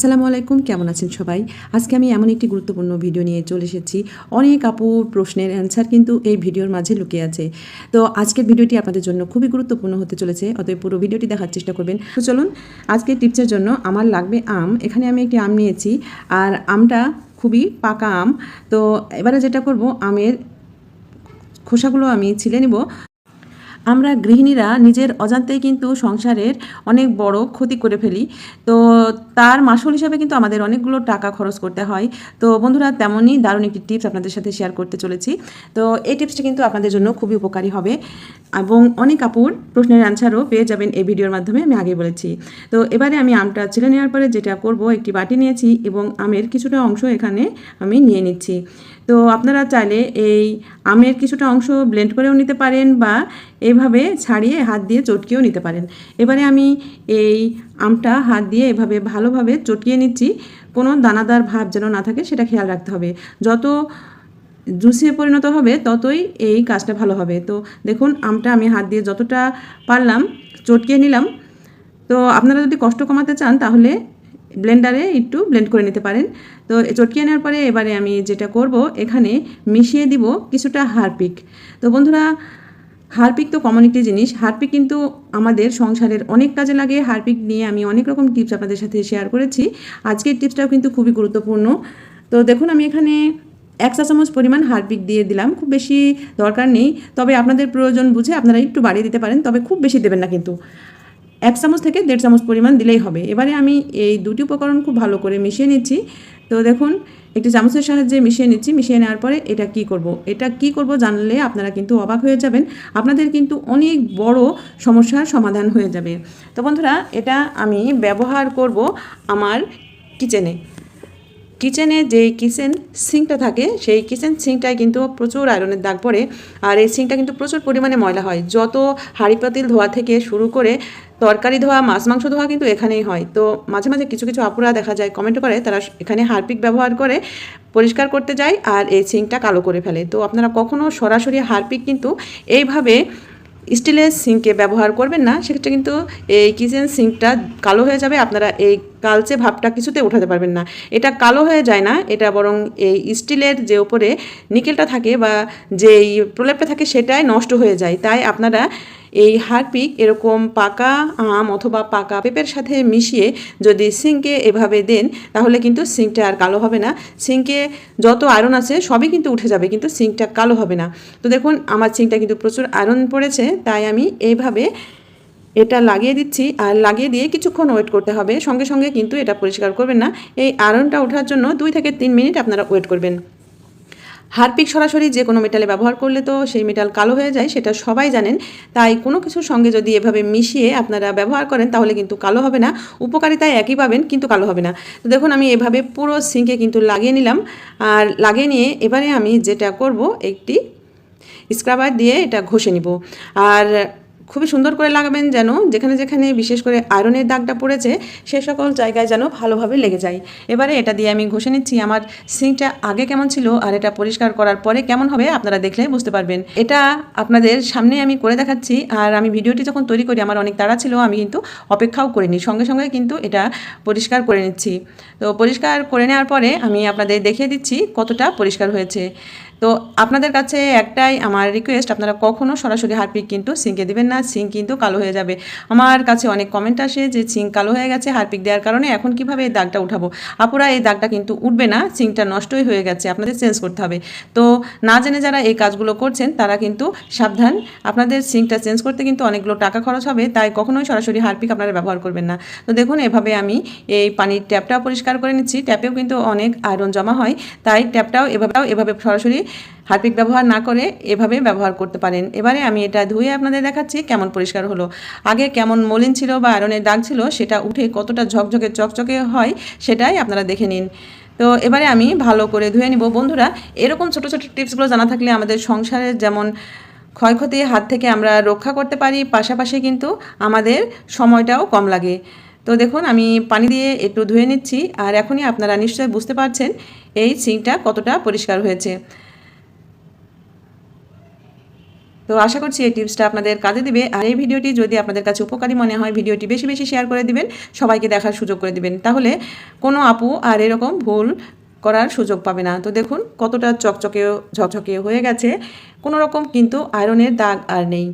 আসসালামু আলাইকুম, কেমন আছেন সবাই? আজকে আমি এমন একটি গুরুত্বপূর্ণ ভিডিও নিয়ে চলে এসেছি। অনেক আপুর প্রশ্নের অ্যান্সার কিন্তু এই ভিডিওর মাঝে লুকিয়ে আছে। তো আজকের ভিডিওটি আপনাদের জন্য খুবই গুরুত্বপূর্ণ হতে চলেছে, অতএব পুরো ভিডিওটি দেখার চেষ্টা করবেন। তো চলুন, আজকের টিপসের জন্য আমার লাগবে আম। এখানে আমি একটি আম নিয়েছি, আর আমটা খুবই পাকা আম। তো এবারে যেটা করব, আমের খোসাগুলো আমি ছিলে নিব। আমরা গৃহিণীরা নিজের অজান্তেই কিন্তু সংসারের অনেক বড় ক্ষতি করে ফেলি। তো তার মাসুল হিসাবে কিন্তু আমাদের অনেকগুলো টাকা খরচ করতে হয়। তো বন্ধুরা, তেমনই দারুণ একটি টিপস আপনাদের সাথে শেয়ার করতে চলেছি। তো এই টিপসটি কিন্তু আপনাদের জন্য খুবই উপকারী হবে এবং অনেক আপুর প্রশ্নের অ্যান্সারও পেয়ে যাবেন এই ভিডিওর মাধ্যমে আমি আগে বলেছি। তো এবারে আমি আমটা ছিলে নেওয়ার পরে যেটা করব, একটি বাটি নিয়েছি এবং আমের কিছুটা অংশ এখানে আমি নিয়ে নিচ্ছি। তো আপনারা চাইলে এই আমের কিছুটা অংশ ব্লেন্ড করেও নিতে পারেন বা এভাবে ছাড়িয়ে হাত দিয়ে চটকেও নিতে পারেন। এবারে আমি এই আমটা হাত দিয়ে এভাবে ভালোভাবে চটকিয়ে নিচ্ছি। কোনো দানাদার ভাব যেন না থাকে, সেটা খেয়াল রাখতে হবে। যত জুসে পরিণত হবে, ততই এই কাজটা ভালো হবে। তো দেখুন, আমটা আমি হাত দিয়ে যতটা পারলাম চটকিয়ে নিলাম। তো আপনারা যদি কষ্ট কমাতে চান, তাহলে ব্লেন্ডারে একটু ব্লেন্ড করে নিতে পারেন। তো চটকিয়ে নেওয়ার পরে এবারে আমি যেটা করব, এখানে মিশিয়ে দিব কিছুটা হারপিক। তো বন্ধুরা হারপিক তো কমন একটি জিনিস। হারপিক কিন্তু আমাদের সংসারের অনেক কাজে লাগে। হারপিক নিয়ে আমি অনেক রকম টিপস আপনাদের সাথে শেয়ার করেছি। আজকের টিপসটাও কিন্তু খুবই গুরুত্বপূর্ণ। তো দেখুন, আমি এখানে এক চা চামচ পরিমাণ হারপিক দিয়ে দিলাম। খুব বেশি দরকার নেই। তবে আপনাদের প্রয়োজন বুঝে আপনারা একটু বাড়িয়ে দিতে পারেন, তবে খুব বেশি দেবেন না কিন্তু। এক চামচ থেকে দেড় চামচ পরিমাণ দিলেই হবে। এবারে আমি এই দুটি উপকরণ খুব ভালো করে মিশিয়ে নিচ্ছি। তো দেখুন একটি চামচের সাহায্যে মিশিয়ে নিচ্ছি, মিশিয়ে নেওয়ার পরে এটা কি করব। এটা কি করব জানলে আপনারা কিন্তু অবাক হয়ে যাবেন। আপনাদের কিন্তু অনেক বড় সমস্যার সমাধান হয়ে যাবে। তো বন্ধুরা, এটা আমি ব্যবহার করব আমার কিচেনে। কিচেনে যে কিচেন সিঙ্কটা থাকে, সেই কিচেন সিঙ্কটায় কিন্তু প্রচুর আয়রনের দাগ পড়ে। আর এই সিঙ্কটা কিন্তু প্রচুর পরিমাণে ময়লা হয়। যত হাঁড়ি পাতিল ধোয়া থেকে শুরু করে তরকারি ধোয়া, মাছ মাংস ধোয়া কিন্তু এখানেই হয়। তো মাঝে মাঝে কিছু কিছু আপুরা দেখা যায় কমেন্ট করে, তারা এখানে হারপিক ব্যবহার করে পরিষ্কার করতে যায় আর এই সিঙ্কটা কালো করে ফেলে। তো আপনারা কখনও সরাসরি হারপিক কিন্তু এইভাবে স্টিলের সিঙ্কে ব্যবহার করবেন না, সেক্ষেত্রে কিন্তু এই কিচেন সিঙ্কটা কালো হয়ে যাবে, আপনারা এই কালচে ভাবটা কিছুতে উঠাতে পারবেন না। এটা কালো হয়ে যায় না, এটা বরং এই স্টিলের যে ওপরে নিকেলটা থাকে বা যেই প্রলেপটা থাকে সেটাই নষ্ট হয়ে যায়, তাই আপনারা এই হারপিক এরকম পাকা আম অথবা পাকা পেঁপের সাথে মিশিয়ে যদি সিঙ্কে এভাবে দেন, তাহলে কিন্তু সিঙ্কটা আর কালো হবে না। সিঙ্কে যত আয়রন আছে, সবই কিন্তু উঠে যাবে, কিন্তু সিঙ্কটা কালো হবে না। তো দেখুন, আমার সিঙ্কটা কিন্তু প্রচুর আয়রন পড়েছে, তাই আমি এইভাবে এটা লাগিয়ে দিচ্ছি। আর লাগিয়ে দিয়ে কিছুক্ষণ ওয়েট করতে হবে। সঙ্গে সঙ্গে কিন্তু এটা পরিষ্কার করবেন না। এই আয়রনটা ওঠার জন্য দুই থেকে তিন মিনিট আপনারা ওয়েট করবেন। হারপিক সরাসরি যে কোনো মেটালে ব্যবহার করলে তো সেই মেটাল কালো হয়ে যায়, সেটা সবাই জানেন। তাই কোনো কিছুর সঙ্গে যদি এভাবে মিশিয়ে আপনারা ব্যবহার করেন, তাহলে কিন্তু কালো হবে না। উপকারিতায় একই পাবেন, কিন্তু কালো হবে না। তো দেখুন, আমি এভাবে পুরো সিঙ্কে কিন্তু লাগিয়ে নিলাম। আর লাগিয়ে নিয়ে এবারে আমি যেটা করব, একটি স্ক্রাবার দিয়ে এটা ঘষে নিব। আর খুবই সুন্দর করে লাগাবেন যেন যেখানে যেখানে বিশেষ করে আয়রনের দাগটা পড়েছে সে সকল জায়গায় যেন ভালোভাবে লেগে যায়। এবারে এটা দিয়ে আমি ঘষে নিচ্ছি। আমার সিঙ্কটা আগে কেমন ছিল আর এটা পরিষ্কার করার পরে কেমন হবে আপনারা দেখলে বুঝতে পারবেন। এটা আপনাদের সামনে আমি করে দেখাচ্ছি আর আমি ভিডিওটি যখন তৈরি করি, আমার অনেক তাড়া ছিল, আমি কিন্তু অপেক্ষাও করিনি। সঙ্গে সঙ্গে কিন্তু এটা পরিষ্কার করে নিচ্ছি। তো পরিষ্কার করে নেওয়ার পরে আমি আপনাদের দেখিয়ে দিচ্ছি কতটা পরিষ্কার হয়েছে। তো আপনাদের কাছে একটাই আমার রিকোয়েস্ট আপনারা কখনও সরাসরি হারপিক কিন্তু সিঙ্কে দেবেন না সিঙ্ক কিন্তু কালো হয়ে যাবে। আমার কাছে অনেক কমেন্ট আসে যে সিঙ্ক কালো হয়ে গেছে, হারপিক দেওয়ার কারণে এখন কীভাবে এই দাগটা উঠাবো? আপুরা, এই দাগটা কিন্তু উঠবে না সিংটা নষ্টই হয়ে গেছে, আপনাদের চেঞ্জ করতে হবে। তো না জেনে যারা এই কাজগুলো করছেন, তারা কিন্তু সাবধান। আপনাদের সিঙ্কটা চেঞ্জ করতে কিন্তু অনেকগুলো টাকা খরচ হবে, তাই কখনোই সরাসরি হারপিক আপনারা ব্যবহার করবেন না। তো দেখুন, এভাবে আমি এই পানির ট্যাপটাও পরিষ্কার করে নিচ্ছি। ট্যাপেও কিন্তু অনেক আয়রন জমা হয়, তাই ট্যাপটাও এভাবেও এভাবে সরাসরি হারপিক ব্যবহার না করে এভাবে ব্যবহার করতে পারেন। এবারে আমি এটা ধুয়ে আপনাদের দেখাচ্ছি কেমন পরিষ্কার হলো। আগে কেমন মলিন ছিল বা আয়রনের দাগ ছিল সেটা উঠে কতটা ঝকঝকে চকচকে হয় সেটাই আপনারা দেখে নিন। তো এবারে আমি ভালো করে ধুয়ে নিব। বন্ধুরা, এরকম ছোটো ছোটো টিপসগুলো জানা থাকলে আমাদের সংসারের যেমন ক্ষয়ক্ষতির হাত থেকে আমরা রক্ষা করতে পারি, পাশাপাশি কিন্তু আমাদের সময়টাও কম লাগে। তো দেখুন, আমি পানি দিয়ে একটু ধুয়ে নিচ্ছি। আর এখনই আপনারা নিশ্চয়ই বুঝতে পারছেন এই সিঙ্কটা কতটা পরিষ্কার হয়েছে তো তো আশা করছি এই টিপসটা আপনাদের কাজে দিবে। আর এই ভিডিওটি যদি আপনাদের কাছে উপকারী মনে হয়, ভিডিওটি বেশি বেশি শেয়ার করে দিবেন, সবাইকে দেখার সুযোগ করে দিবেন। তাহলে কোনো আপু আর এরকম ভুল করার সুযোগ পাবে না। তো দেখুন কতটা চকচকে ঝকঝকে হয়ে গেছে। কোনো রকম কিন্তু আয়রনের দাগ আর নেই।